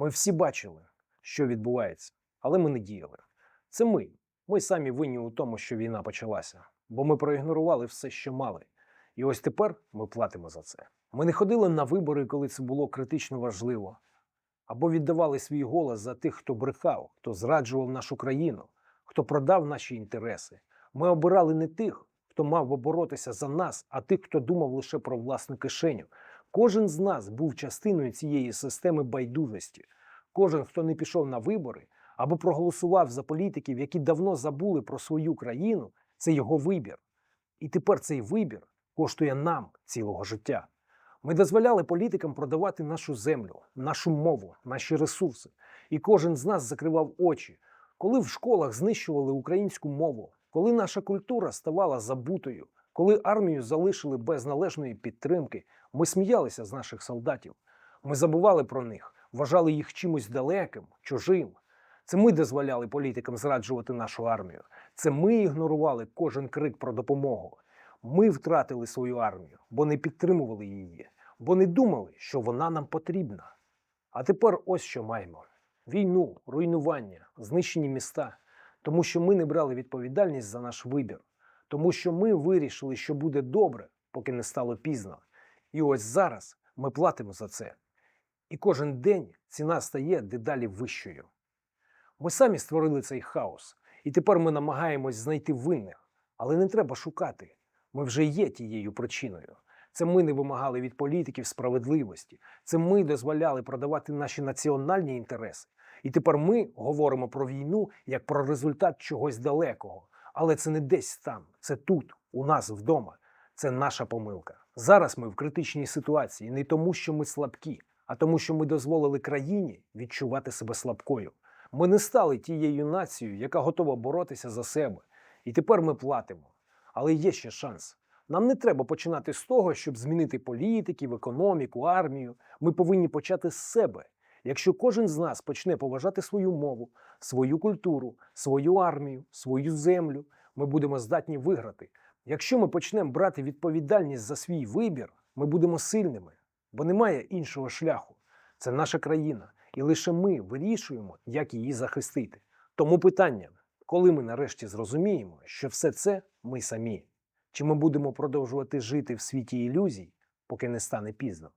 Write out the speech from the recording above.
Ми всі бачили, що відбувається, але ми не діяли. Це ми. Ми самі винні у тому, що війна почалася, бо ми проігнорували все, що мали. І ось тепер ми платимо за це. Ми не ходили на вибори, коли це було критично важливо, або віддавали свій голос за тих, хто брехав, хто зраджував нашу країну, хто продав наші інтереси. Ми обирали не тих, хто мав би боротися за нас, а тих, хто думав лише про власну кишеню. Кожен з нас був частиною цієї системи байдужості. Кожен, хто не пішов на вибори або проголосував за політиків, які давно забули про свою країну, це його вибір. І тепер цей вибір коштує нам цілого життя. Ми дозволяли політикам продавати нашу землю, нашу мову, наші ресурси. І кожен з нас закривав очі, коли в школах знищували українську мову, коли наша культура ставала забутою, коли армію залишили без належної підтримки, ми сміялися з наших солдатів. Ми забували про них, вважали їх чимось далеким, чужим. Це ми дозволяли політикам зраджувати нашу армію. Це ми ігнорували кожен крик про допомогу. Ми втратили свою армію, бо не підтримували її, бо не думали, що вона нам потрібна. А тепер ось що маємо: війну, руйнування, знищені міста, тому що ми не брали відповідальність за наш вибір, тому що ми вирішили, що буде добре, поки не стало пізно. І ось зараз ми платимо за це. І кожен день ціна стає дедалі вищою. Ми самі створили цей хаос, і тепер ми намагаємось знайти винних, але не треба шукати. Ми вже є тією причиною. Це ми не вимагали від політиків справедливості. Це ми дозволяли продавати наші національні інтереси. І тепер ми говоримо про війну як про результат чогось далекого. Але це не десь там, це тут, у нас вдома. Це наша помилка. Зараз ми в критичній ситуації не тому, що ми слабкі, а тому, що ми дозволили країні відчувати себе слабкою. Ми не стали тією нацією, яка готова боротися за себе. І тепер ми платимо. Але є ще шанс. Нам не треба починати з того, щоб змінити політиків, економіку, армію. Ми повинні почати з себе. Якщо кожен з нас почне поважати свою мову, свою культуру, свою армію, свою землю, ми будемо здатні виграти. Якщо ми почнемо брати відповідальність за свій вибір, ми будемо сильними, бо немає іншого шляху. Це наша країна, і лише ми вирішуємо, як її захистити. Тому питання, коли ми нарешті зрозуміємо, що все це ми самі, чи ми будемо продовжувати жити в світі ілюзій, поки не стане пізно?